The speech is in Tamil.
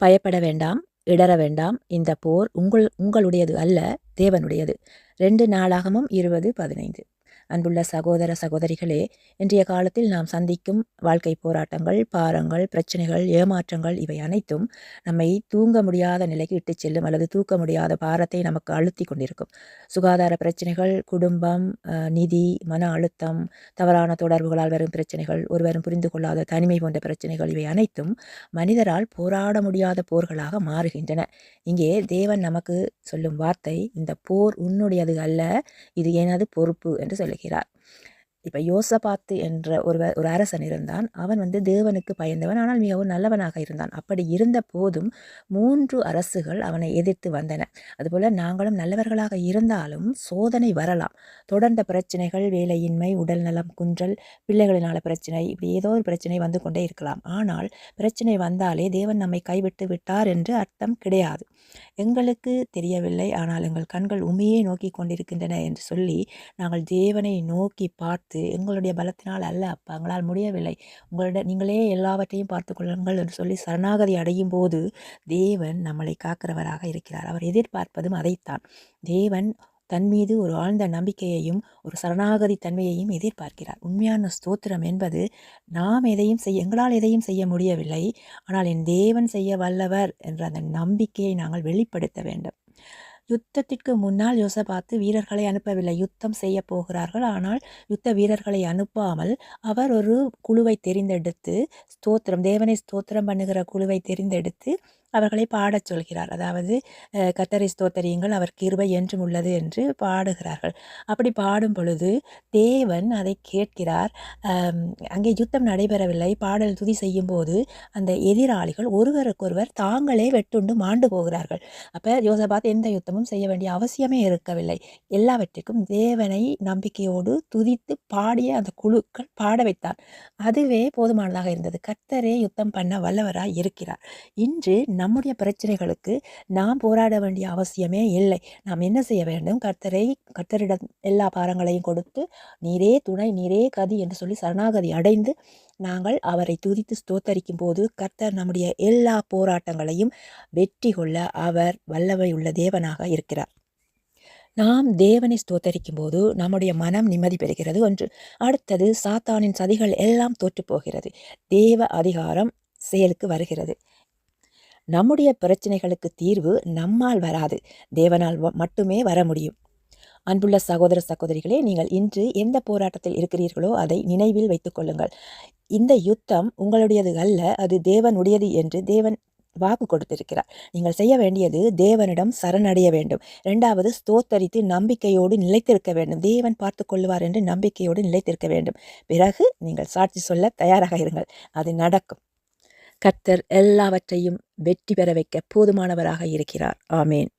பயப்பட வேண்டாம் இடற வேண்டாம். இந்த போர் உங்கள் உங்களுடையது அல்ல தேவனுடையது. ரெண்டு நாளாகமும் இருபது பதினைந்து. அன்புள்ள சகோதர சகோதரிகளே இன்றைய காலத்தில் நாம் சந்திக்கும் வாழ்க்கை போராட்டங்கள் பாரங்கள் பிரச்சனைகள் ஏமாற்றங்கள் இவை அனைத்தும் நம்மை தூங்க முடியாத நிலைக்கு இட்டுச் செல்லும் அல்லது தூக்க முடியாத பாரத்தை நமக்கு அழுத்தி கொண்டிருக்கும். சுகாதார பிரச்சனைகள் குடும்பம் நிதி மன அழுத்தம் தவறான தொடர்புகளால் வரும் பிரச்சனைகள் ஒருவரும் புரிந்து கொள்ளாத தனிமை போன்ற பிரச்சனைகள் இவை அனைத்தும் மனிதரால் போராட முடியாத போர்களாக மாறுகின்றன. இங்கே தேவன் நமக்கு சொல்லும் வார்த்தை இந்த போர் உன்னுடையது அல்ல இது எனது பொறுப்பு என்று சொல்லி சொல்கிறார் இப்போ யோசபாத்து என்ற ஒரு ஒரு அரசன் இருந்தான். அவன் வந்து தேவனுக்கு பயந்தவன். ஆனால் மிகவும் நல்லவனாக இருந்தான். அப்படி இருந்த போதும் மூன்று அரசுகள் அவனை எதிர்த்து வந்தன. அதுபோல் நாங்களும் நல்லவர்களாக இருந்தாலும் சோதனை வரலாம். தொடர்ந்த பிரச்சனைகள் வேலையின்மை உடல் நலம் குன்றல் பிள்ளைகளினால பிரச்சனை இப்படி ஏதோ ஒரு பிரச்சனை வந்து கொண்டே இருக்கலாம். ஆனால் பிரச்சனை வந்தாலே தேவன் நம்மை கைவிட்டு விட்டார் என்று அர்த்தம் கிடையாது. எங்களுக்கு தெரியவில்லை. ஆனால் எங்கள் கண்கள் உமையே நோக்கி கொண்டிருக்கின்றன என்று சொல்லி நாங்கள் தேவனை நோக்கி பார்த்து பார்த்து எங்களுடைய பலத்தினால் அல்ல அப்பா எங்களால் முடியவில்லை. உங்களுடைய நீங்களே எல்லாவற்றையும் பார்த்து கொள்ளுங்கள் என்று சொல்லி சரணாகதி அடையும் போது தேவன் நம்மளை காக்கிறவராக இருக்கிறார். அவர் எதிர்பார்ப்பதும் அதைத்தான். தேவன் தன் மீது ஒரு ஆழ்ந்த நம்பிக்கையையும் ஒரு சரணாகதி தன்மையையும் எதிர்பார்க்கிறார். உண்மையான ஸ்தோத்திரம் என்பது நாம் எதையும் செய்ய எங்களால் எதையும் செய்ய முடியவில்லை ஆனால் என் தேவன் செய்ய வல்லவர் என்ற அந்த நம்பிக்கையை நாங்கள் வெளிப்படுத்த வேண்டும். யுத்தத்திற்கு முன்னால் யோசபாத்து வீரர்களை அனுப்பவில்லை. யுத்தம் செய்ய போகிறார்கள். ஆனால் யுத்த வீரர்களை அனுப்பாமல் அவர் ஒரு குழுவை தெரிந்தெடுத்து ஸ்தோத்திரம் தேவனை ஸ்தோத்திரம் பண்ணுகிற குழுவை தெரிந்தெடுத்து அவர்களை பாடச் சொல்கிறார். அதாவது கத்தரி ஸ்தோத்தரியுங்கள் அவர் கிருபை என்றும் உள்ளது என்று பாடுகிறார்கள். அப்படி பாடும் பொழுது தேவன் அதை கேட்கிறார். அங்கே யுத்தம் நடைபெறவில்லை. பாடல் துதி செய்யும் போது அந்த எதிராளிகள் ஒருவருக்கொருவர் தாங்களே வெட்டுண்டு மாண்டு போகிறார்கள். அப்போ யோசபாத் எந்த யுத்தமும் செய்ய வேண்டிய அவசியமே இருக்கவில்லை. எல்லாவற்றிற்கும் தேவனை நம்பிக்கையோடு துதித்து பாடிய அந்த குழுக்கள் பாட வைத்தார். அதுவே போதுமானதாக இருந்தது. கத்தரே யுத்தம் பண்ண வல்லவராக இருக்கிறார். இன்று நம்முடைய பிரச்சனைகளுக்கு நாம் போராட வேண்டிய அவசியமே இல்லை. நாம் என்ன செய்ய வேண்டும்? கர்த்தரை கர்த்தரிடம் எல்லா பாரங்களையும் கொடுத்து நீரே துணை நீரே கதி என்று சொல்லி சரணாகதி அடைந்து நாங்கள் அவரை துதித்து ஸ்தோத்தரிக்கும் போது கர்த்தர் நம்முடைய எல்லா போராட்டங்களையும் வெற்றி கொள்ள அவர் வல்லவை உள்ள தேவனாக இருக்கிறார். நாம் தேவனை ஸ்தோத்தரிக்கும் போது நம்முடைய மனம் நிம்மதி பெறுகிறது. ஒன்று அடுத்தது சாத்தானின் சதிகள் எல்லாம் தோற்று போகிறது. தேவ அதிகாரம் செயலுக்கு வருகிறது. நம்முடைய பிரச்சனைகளுக்கு தீர்வு நம்மால் வராது. தேவனால் மட்டுமே வர முடியும். அன்புள்ள சகோதர சகோதரிகளே நீங்கள் இன்று எந்த போராட்டத்தில் இருக்கிறீர்களோ அதை நினைவில் வைத்துக் கொள்ளுங்கள். இந்த யுத்தம் உங்களுடையது அல்ல அது தேவனுடையது என்று தேவன் வாக்கு கொடுத்திருக்கிறார். நீங்கள் செய்ய வேண்டியது தேவனிடம் சரணடைய வேண்டும். இரண்டாவது ஸ்தோத்தரித்து நம்பிக்கையோடு நிலைத்திருக்க வேண்டும். தேவன் பார்த்து கொள்வார் என்று நம்பிக்கையோடு நிலைத்திருக்க வேண்டும். பிறகு நீங்கள் சாட்சி சொல்ல தயாராக இருங்கள். அது நடக்கும். கர்த்தர் எல்லாவற்றையும் வெற்றி பெற வைக்க போதுமானவராக இருக்கிறார். ஆமேன்.